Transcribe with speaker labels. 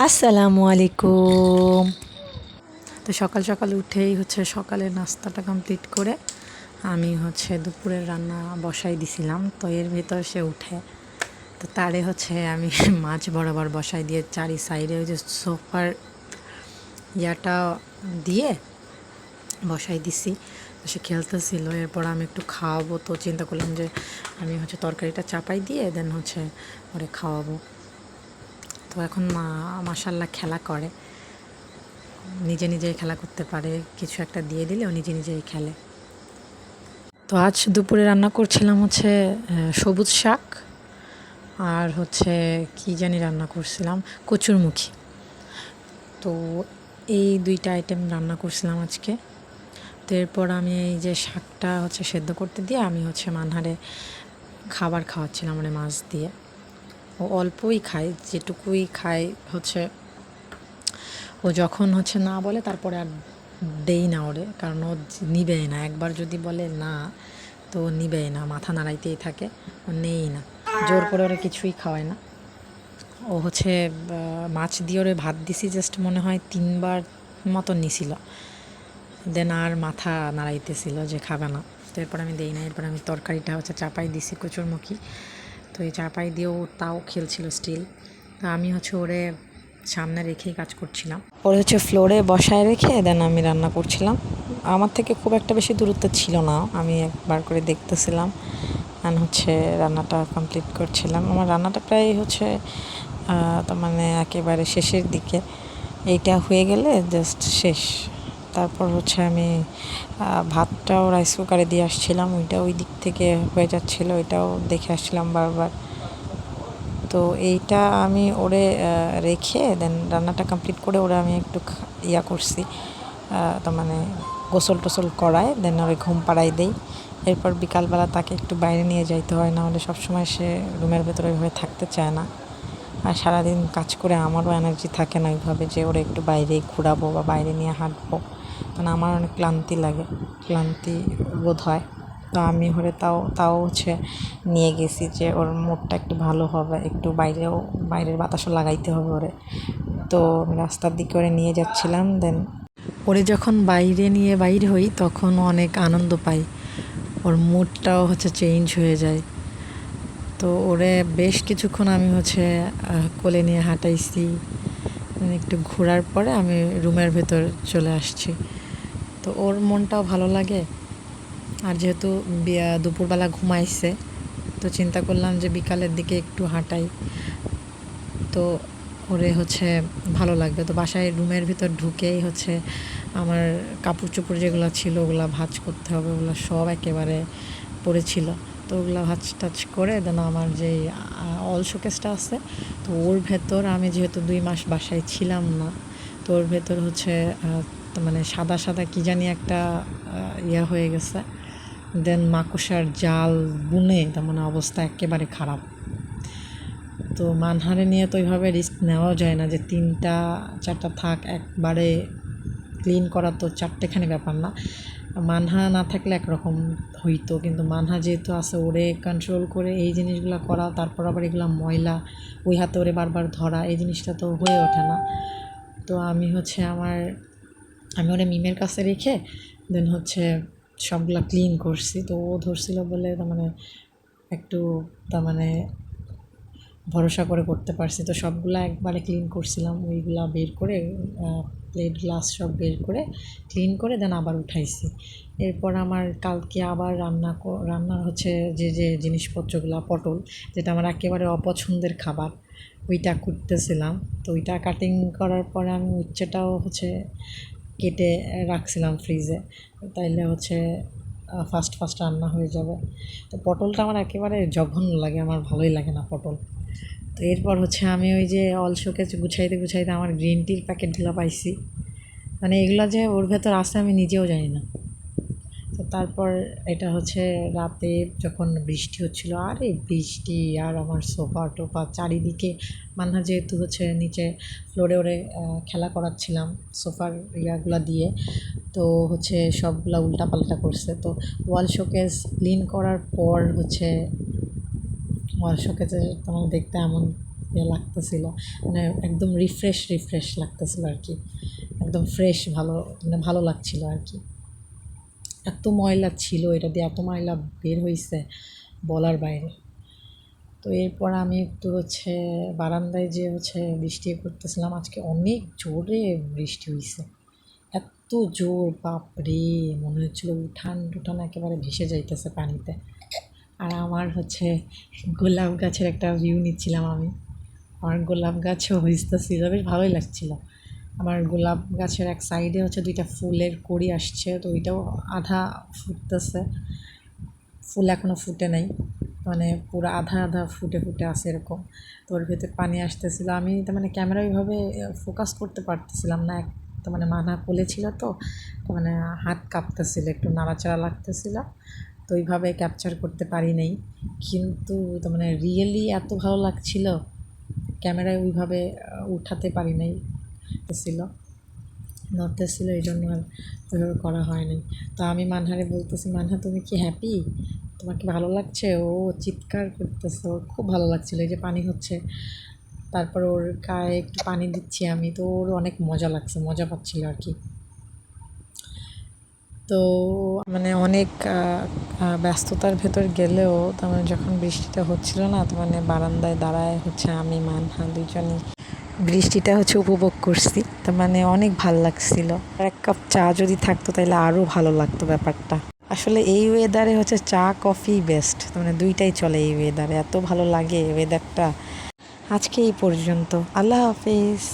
Speaker 1: আসসালামু আলাইকুম। তো সকাল সকাল উঠেই হচ্ছে সকালের নাস্তাটা কমপ্লিট করে আমি হচ্ছে দুপুরের রান্না বসাই দিছিলাম। তো এর ভিতর সে উঠে। তো তারে হচ্ছে আমি মাছ বরাবর বসাই দিয়ে চারি সাইডে ওই যে সোফার ইয়াটা দিয়ে বসাই দিছি। তো সে খেলতেছিল। এরপর আমি একটু খাওয়াবো। তো চিন্তা করলাম যে আমি হচ্ছে তরকারিটা চাপাই দিয়ে দেন হচ্ছে ওরে খাওয়াবো। তো এখন মা মাসাল্লাহ খেলা করে। নিজে নিজেই খেলা করতে পারে, কিছু একটা দিয়ে দিলে ও নিজে নিজেই খেলে। তো আজ দুপুরে রান্না করছিলাম হচ্ছে সবুজ শাক আর হচ্ছে কি জানি রান্না করছিলাম, কচুরমুখী। তো এই দুইটা আইটেম রান্না করছিলাম আজকে। তো এরপর আমি এই যে শাকটা হচ্ছে সেদ্ধ করতে দিয়ে আমি হচ্ছে মানহারে খাবার খাওয়াচ্ছিলাম মানে মাছ দিয়ে। ও অল্পই খায়, যেটুকুই খায় হচ্ছে, ও যখন হচ্ছে না বলে তারপরে আর দেই না ওরে, কারণ ও নিবেই না। একবার যদি বলে না, তো নিবেই না, মাথা নাড়াইতেই থাকে, ও নেই না, জোর করে ওরা কিছুই খাওয়ায় না। ও হচ্ছে মাছ দিয়ে ওরে ভাত দিছি জাস্ট মনে হয় তিনবার মতন নিছিল। দেন আর মাথা নাড়াইতেছিল যে খাবে না। তো এরপর আমি দেই না, এরপর আমি তরকারিটা হচ্ছে চাপাই দিছি কচুরমুখী। তো এই চাপাই দিয়েও তাও খেলছিল স্টিল। তো আমি হচ্ছে ওরে সামনে রেখেই কাজ করছিলাম। ওরে হচ্ছে ফ্লোরে বসায় রেখে দেন আমি রান্না করছিলাম। আমার থেকে খুব একটা বেশি দূরত্ব ছিল না। আমি একবার করে দেখতেছিলাম আর হচ্ছে রান্নাটা কমপ্লিট করছিলাম। আমার রান্নাটা প্রায় হচ্ছে তার মানে একেবারে শেষের দিকে। এইটা হয়ে গেলে জাস্ট শেষ। তারপর হচ্ছে আমি ভাতটাও রাইস কুকারে দিয়ে আসছিলাম ওইটা ওই দিক থেকে হয়ে যাচ্ছিল, ওইটাও দেখে আসছিলাম বারবার। তো এইটা আমি ওরে রেখে দেন রান্নাটা কমপ্লিট করে ওরা আমি একটু ইয়া করছি তার মানে গোসল টোসল করায় দেন ওরে ঘুম পাড়াই দেই। এরপর বিকালবেলা তাকে একটু বাইরে নিয়ে যাইতে হয় না হলে সবসময় সে রুমের ভেতরে ওইভাবে থাকতে চায় না। আর সারাদিন কাজ করে আমারও এনার্জি থাকে না ওইভাবে যে ওরা একটু বাইরে ঘোরাবো বা বাইরে নিয়ে হাঁটবো। কারণ আমার অনেক ক্লান্তি লাগে, ক্লান্তি বোধ হয়। তো আমি হলে তাও তাও হচ্ছে নিয়ে গেছি যে ওর মুডটা একটু ভালো হবে, একটু বাইরেও, বাইরের বাতাসও লাগাইতে হবে ওরে। তো আমি রাস্তার দিকে ওরে নিয়ে যাচ্ছিলাম দেন ওরে যখন বাইরে নিয়ে বাইরে হই তখন অনেক আনন্দ পাই। ওর মুডটাও হচ্ছে চেঞ্জ হয়ে যায়। তো ওরে বেশ কিছুক্ষণ আমি হচ্ছে কোলে নিয়ে হাঁটাইছি। মানে একটু ঘোরার পরে আমি রুমের ভেতর চলে আসছি। তো ওর মনটাও ভালো লাগে। আর যেহেতু দুপুরবেলা ঘুমাইছে, তো চিন্তা করলাম যে বিকালের দিকে একটু হাঁটাই। তো ওরে হচ্ছে ভালো লাগবে। তো বাসায় রুমের ভিতর ঢুকেই হচ্ছে আমার কাপড় চোপড় যেগুলো ছিল ওগুলো ভাজ করতে হবে, ওগুলো সব একেবারে পড়েছিল। তো ওগুলো ভাঁজ টাচ করে দেন আমার যে অল শোকেসটা আছে, তো ওর ভেতর আমি যেহেতু দুই মাস বাসায় ছিলাম না, তো ওর ভেতর হচ্ছে মানে সাদা সাদা কি জানি একটা ইয়া হয়ে গেছে। দেন মাকুসার জাল, বুনে তার মানে অবস্থা একেবারে খারাপ। তো মানহারে নিয়ে তো ওইভাবে রিস্ক নেওয়া যায় না যে তিনটা, চারটা থাক, একবারে ক্লিন করা তো চারটেখানি ব্যাপার না। মানহা না থাকলে একরকম হইতো, কিন্তু মানহা যেহেতু আছে ওরে কন্ট্রোল করে এই জিনিসগুলো করা তারপর আবার এগুলো ময়লা ওই হাতে ওরে বারবার ধরা, এই জিনিসটা তো হয়ে ওঠে না। তো আমি হচ্ছে আমার, আমি ওরে মিমের কাছে রেখে দেন হচ্ছে সবগুলা ক্লিন করছি। তো ও ধরছিল বলে তার মানে একটু তার মানে ভরসা করে করতে পারছি। তো সবগুলো একবারে ক্লিন করছিলাম, ওইগুলা বের করে প্লেট গ্লাস সব বের করে ক্লিন করে দেন আবার উঠাইছি। এরপর আমার কালকে আবার রান্না রান্নার হচ্ছে যে যে জিনিসপত্রগুলো, পটল, যেটা আমার একেবারে অপছন্দের খাবার, ওইটা করতেছিলাম তো ওইটা কাটিং করার পরে আমি উচ্ছেটাও হচ্ছে কেটে রাখছিলাম ফ্রিজে তাইলে হচ্ছে ফাস্ট ফাস্ট রান্না হয়ে যাবে। তো পটলটা আমার একেবারে জঘন্য লাগে, আমার ভালোই লাগে না পটল। তো এরপর হচ্ছে আমি ওই যে অল শোকেজ গুছাইতে গুছাইতে আমার গ্রিন টির প্যাকেটগুলো পাইছি। মানে এগুলো যে ওর ভেতর আছে আমি নিজেও জানি না। তো তারপর এটা হচ্ছে রাতে যখন বৃষ্টি হচ্ছিল, আরে বৃষ্টি আর আমার সোফা টোফা চারিদিকে, মান্না যেহেতু হচ্ছে নিচে ফ্লোরে ওরে খেলা করাচ্ছিলাম সোফার ইয়াগুলা দিয়ে, তো হচ্ছে সবগুলা উল্টাপাল্টা করছে। তো ওয়াল শোকেস ক্লিন করার পর হচ্ছে ওয়াল শোকেসে তোমার দেখতে এমন ইয়ে লাগতেছিল মানে একদম রিফ্রেশ রিফ্রেশ লাগতেছিল আর কি। একদম ফ্রেশ ভালো মানে ভালো লাগছিল আর কি। এত ময়লা ছিল, এটা দিয়ে এত ময়লা বের হয়েছে বলার বাইরে। তো এরপর আমি একটু হচ্ছে বারান্দায় যে হচ্ছে বৃষ্টি করতেছিলাম আজকে অনেক জোরে বৃষ্টি হয়েছে এত জোর, বাপরে! মনে হচ্ছিল উঠান টুঠান একেবারে ভেসে যাইতেছে পানিতে। আর আমার হচ্ছে গোলাপ গাছের একটা ভিউ নিচ্ছিলাম আমি। আমার গোলাপ গাছও হইতেছিল বেশ ভালোই লাগছিল। আমার গোলাপ গাছের এক সাইডে হচ্ছে দুইটা ফুলের কড়ি আসছে, তো ওইটাও আধা ফুটতেছে। ফুল এখনও ফুটে নাই মানে পুরো আধা আধা ফুটে ফুটে আছে এরকম। তো ওর ভেতর পানি আসতেছিল। আমি তো মানে ক্যামেরা ওইভাবে ফোকাস করতে পারতেছিলাম না, এক তো মানে মানা কোলে ছিল তো তো মানে হাত কাঁপতেছিল, একটু নাড়াচাড়া লাগতেছিল। তো ওইভাবে ক্যাপচার করতে পারি নাই। কিন্তু তো মানে রিয়েলি এত ভালো লাগছিল, ক্যামেরায় ওইভাবে উঠাতে পারি নাই। ছিল নড়তেছিল এই জন্য আর ওইভাবে করা হয়নি তো আমি মানহারে বলতেছি, মানহা, তুমি কি হ্যাপি তোমাকে ভালো লাগছে? ও চিৎকার করতেছে, ওর খুব ভালো লাগছিল। এই যে পানি হচ্ছে, তারপর ওর গায়ে একটু পানি দিচ্ছি আমি, তো ওর অনেক মজা লাগছে, মজা পাচ্ছিল আর কি। তো মানে অনেক ব্যস্ততার ভেতর গেলেও তার মানে যখন বৃষ্টিটা হচ্ছিল না তো মানে বারান্দায় দাঁড়ায় হচ্ছে আমি, মানহা দুজনই বৃষ্টিটা হচ্ছে উপভোগ করছি। তার মানে অনেক ভালো লাগছিল। এক কাপ চা যদি থাকতো তাহলে আরও ভালো লাগতো ব্যাপারটা। আসলে এই ওয়েদারে হচ্ছে চা কফি বেস্ট মানে দুইটাই চলে এই ওয়েদারে এত ভালো লাগে ওয়েদারটা আজকে এই পর্যন্ত। আল্লাহ হাফিজ।